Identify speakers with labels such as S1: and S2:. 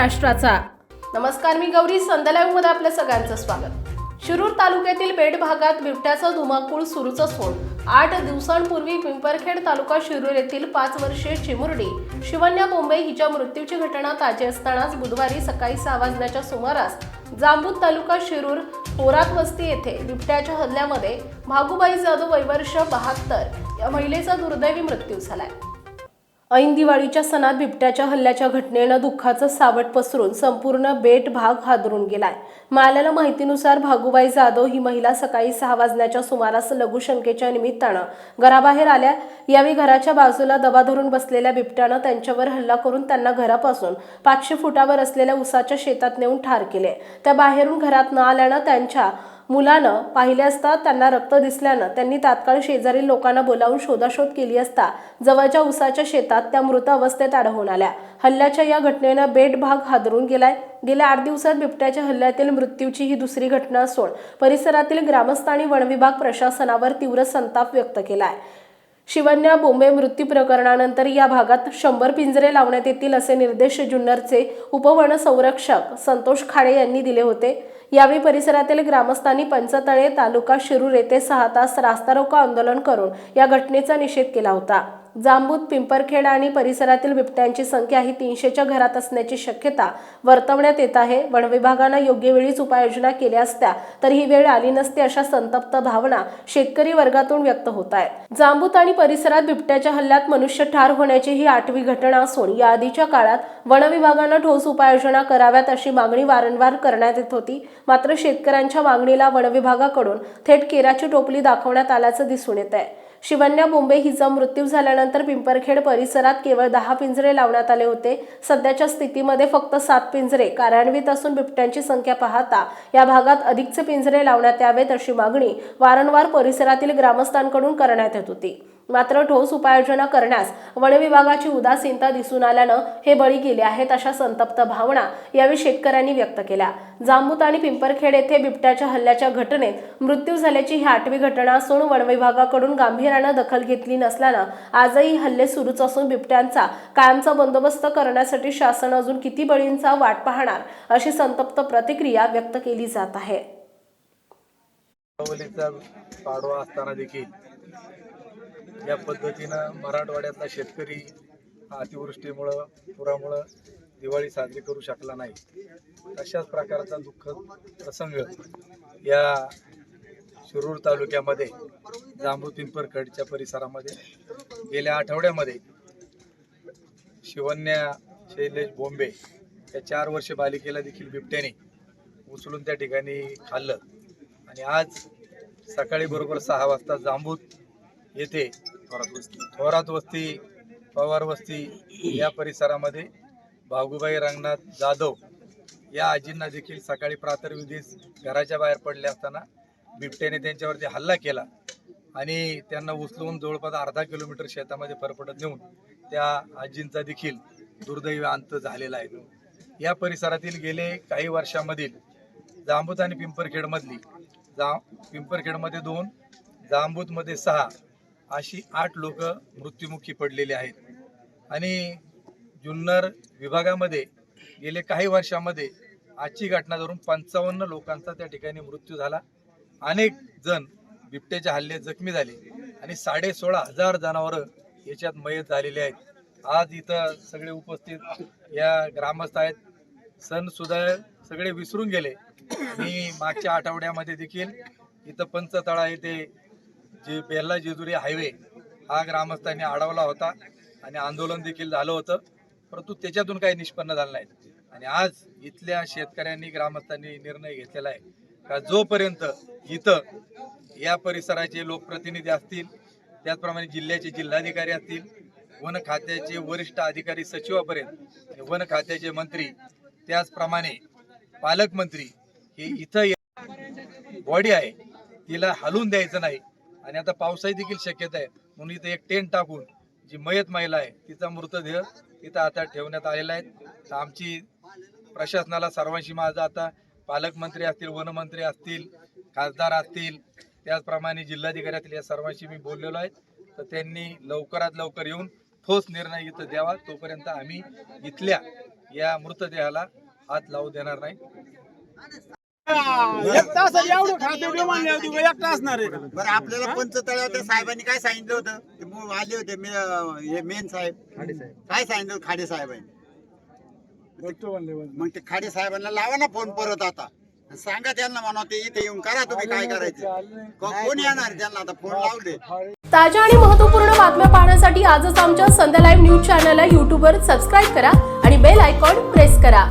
S1: महाराष्ट्राचा. नमस्कार मी गौरी संदलाईव्हमध्ये आपल्या सगळ्यांचं स्वागत. शिरूर तालुक्यातील बेड भागात बिबट्याचा धुमाकूळ सुरूच असून. आठ दिवसांपूर्वी पिंपरखेड तालुका शिरूर येथील पाच वर्षीय चिमुरडी शिवन्या बोंबे हिच्या मृत्यूची घटना ताजी असतानाच बुधवारी सकाळी सहा वाजण्याच्या सुमारास जांबूत तालुका शिरूर पोरात वस्ती येथे बिबट्याच्या हल्ल्यामध्ये भागुबाई जाधव वैवर्ष बहात्तर या महिलेचा दुर्दैवी मृत्यू झालाय. ऐन दिवाळीच्या सणात बिबट्याच्या हल्ल्याच्या घटनेनं दुःखाचं सावट पसरून संपूर्ण बेट भाग हादरून गेलाय. मिळालेल्या माहितीनुसार भागुबाई जाधव ही महिला सकाळी सहा वाजण्याच्या सुमारास लघुशंकेच्या निमित्तानं घराबाहेर आल्या. यावेळी घराच्या बाजूला दबा धरून बसलेल्या बिबट्यानं त्यांच्यावर हल्ला करून त्यांना घरापासून पाचशे फुटावर असलेल्या उसाच्या शेतात नेऊन ठार केले. त्या बाहेरून घरात न आल्यानं त्यांच्या मुलानं पाहिले असता त्यांना रक्त दिसल्यानं त्यांनी तात्काळ शेजारील लोकांना बोलावून शोधाशोध केली असता जवळच्या उसाच्या शेतात त्या मृत अवस्थेत आढळून आल्या. हल्ल्याच्या या घटनेनं बेट भाग हादरून गेलाय. गेल्या आठ दिवसात बिबट्याच्या हल्ल्यातील मृत्यूची ही दुसरी घटना असून परिसरातील ग्रामस्थ आणि वनविभाग प्रशासनावर तीव्र संताप व्यक्त केलाय. शिवन्या बोंबे मृत्यू प्रकरणानंतर या भागात शंभर पिंजरे लावण्यात येतील असे निर्देश जुन्नरचे उपवन संरक्षक संतोष खाडे यांनी दिले होते. यावेळी परिसरातील ग्रामस्थांनी पंचतळे तालुका शिरूर येथे सहा तास रास्ता रोको आंदोलन करून या घटनेचा निषेध केला होता. जांबूत पिंपरखेड आणि परिसरातील बिबट्यांची संख्या ही तीनशेच्या घरात असण्याची शक्यता वर्तवण्यात येत आहे. वन विभागानं योग्य वेळीच उपाययोजना केल्या असत्या तर ही वेळ आली नसती अशा संतप्त भावना शेतकरी वर्गातून व्यक्त होत आहेत. जांबूत आणि परिसरात बिबट्याच्या हल्ल्यात मनुष्य ठार होण्याची ही आठवी घटना असून या आधीच्या काळात वन विभागानं ठोस उपाययोजना कराव्यात अशी मागणी वारंवार करण्यात येत होती. मात्र शेतकऱ्यांच्या मागणीला वन विभागाकडून थेट केराची टोपली दाखवण्यात आल्याचं दिसून येत आहे. शिवन्या बोंबे हिचा मृत्यू झाल्यानंतर पिंपरखेड परिसरात केवळ दहा पिंजरे लावण्यात आले होते. सध्याच्या स्थितीमध्ये फक्त सात पिंजरे कार्यान्वित असून बिबट्यांची संख्या पाहता या भागात अधिकचे पिंजरे लावण्यात यावेत अशी मागणी वारंवार परिसरातील ग्रामस्थांकडून करण्यात येत होती. मात्र ठोस उपाययोजना करण्यास वन विभागाची उदासीनता दिसून आल्यानं हे बळी गेले आहेत अशा संतप्त भावना यावेळी शेतकऱ्यांनी व्यक्त केल्या. जांबूत आणि पिंपरखेड येथे बिबट्याच्या हल्ल्याच्या घटनेत मृत्यू झाल्याची ही आठवी घटना असून वन विभागाकडून गांभीर्यानं दखल घेतली नसल्यानं आजही हल्ले सुरूच असून बिबट्यांचा कायमचा बंदोबस्त करण्यासाठी शासन अजून किती बळींचा वाट पाहणार अशी संतप्त प्रतिक्रिया व्यक्त केली जात आहे.
S2: पाडवा असताना देखील या पद्धतीनं मराठवाड्यातला शेतकरी हा अतिवृष्टीमुळं पुरामुळं दिवाळी साजरी करू शकला नाही. अशाच प्रकारचा दुःख प्रसंग या शिरूर तालुक्यामध्ये जांभू पिंपरखडच्या परिसरामध्ये गेल्या आठवड्यामध्ये शिवन्या शैलेश बोंबे या चार वर्ष बालिकेला देखील बिबट्याने उचलून त्या ठिकाणी खाल्लं. आणि आज सकाळी बरोबर सहा वाजता जांबूत येथे थोरात वस्ती. पवार वस्ती या परिसरामध्ये भागूबाई रंगनाथ जाधव या आजींना देखील सकाळी प्रातर्विधीस घराच्या बाहेर पडले असताना बिबट्याने त्यांच्यावरती हल्ला केला आणि त्यांना उचलून जवळपास अर्धा किलोमीटर शेतामध्ये फरफटत नेऊन त्या आजींचा देखील दुर्दैवी अंत झालेला आहे. या परिसरातील गेले काही वर्षामधील जांबूत आणि पिंपरखेडमधली जा पिंपरखेडमध्ये दोन जांबूतमध्ये सहा अशी आठ लोक मृत्युमुखी पडलेली आहेत. आणि जुन्नर विभागामध्ये गेले काही वर्षामध्ये आजची घटना धरून पंचावन्न लोकांचा त्या ठिकाणी मृत्यू झाला. अनेक जण बिबट्याच्या हल्ले जखमी झाले आणि साडे सोळा हजार जनावरं याच्यात मयत झालेले आहेत. आज इथं सगळे उपस्थित या ग्रामस्थ आहेत. सण सुद्धा सगळे विसरून गेले. आणि मागच्या आठवड्यामध्ये देखील इथं पंचतळा येथे जे बेल्ला जेजुरी हायवे हा ग्रामस्थांनी अडवला होता आणि आंदोलन देखील झालं होतं. परंतु त्याच्यातून काही निष्पन्न झालं नाही. आणि आज इथल्या शेतकऱ्यांनी ग्रामस्थांनी निर्णय घेतलेला आहे का जोपर्यंत इथं या परिसराचे लोकप्रतिनिधी असतील त्याचप्रमाणे जिल्ह्याचे जिल्हाधिकारी असतील वन खात्याचे वरिष्ठ अधिकारी सचिवापर्यंत वन खात्याचे मंत्री त्याचप्रमाणे पालकमंत्री हे इथं बॉडी आहे तिला हलून द्यायचं नाही. आणि आता पावसाही देखील शक्यता आहे. म्हणून इथं एक टेंट टाकून जी मयत महिला आहे तिचा मृतदेह तिथं आता ठेवण्यात आलेला आहे. तर आमची प्रशासनाला सर्वांशी माझं आता पालकमंत्री असतील वनमंत्री असतील खासदार असतील त्याचप्रमाणे जिल्हाधिकारी असतील या सर्वांशी मी बोललेलो आहे. तर त्यांनी लवकरात लवकर येऊन ठोस निर्णय इथं द्यावा. तोपर्यंत आम्ही इथल्या या मृतदेहाला हात लावू देणार नाही.
S3: एक तास एवढं खाते म्हणले होते बा, एक तास असणार आहे
S4: बरं आपल्याला पंचतळ्यावर साहेबांनी काय सांगितलं होतं? ते मु- आले होते मे- हे मेन साहेब. काय सांगितलं होतं खाडे साहेबांनी? मग ते खाडे साहेबांना लावा ना फोन परत आता. सांगा त्यांना म्हणा ते इथे येऊन करा तुम्ही काय करायचं. को- कोण येणार त्यांना आता? फोन लावले.
S1: ताज्या आणि महत्त्वपूर्ण बातम्या पाहण्यासाठी आजच आमच्या संध्या लाईव्ह न्यूज चॅनलला यूट्यूबवर सबस्क्राईब करा आणि बेल आयकॉन प्रेस करा.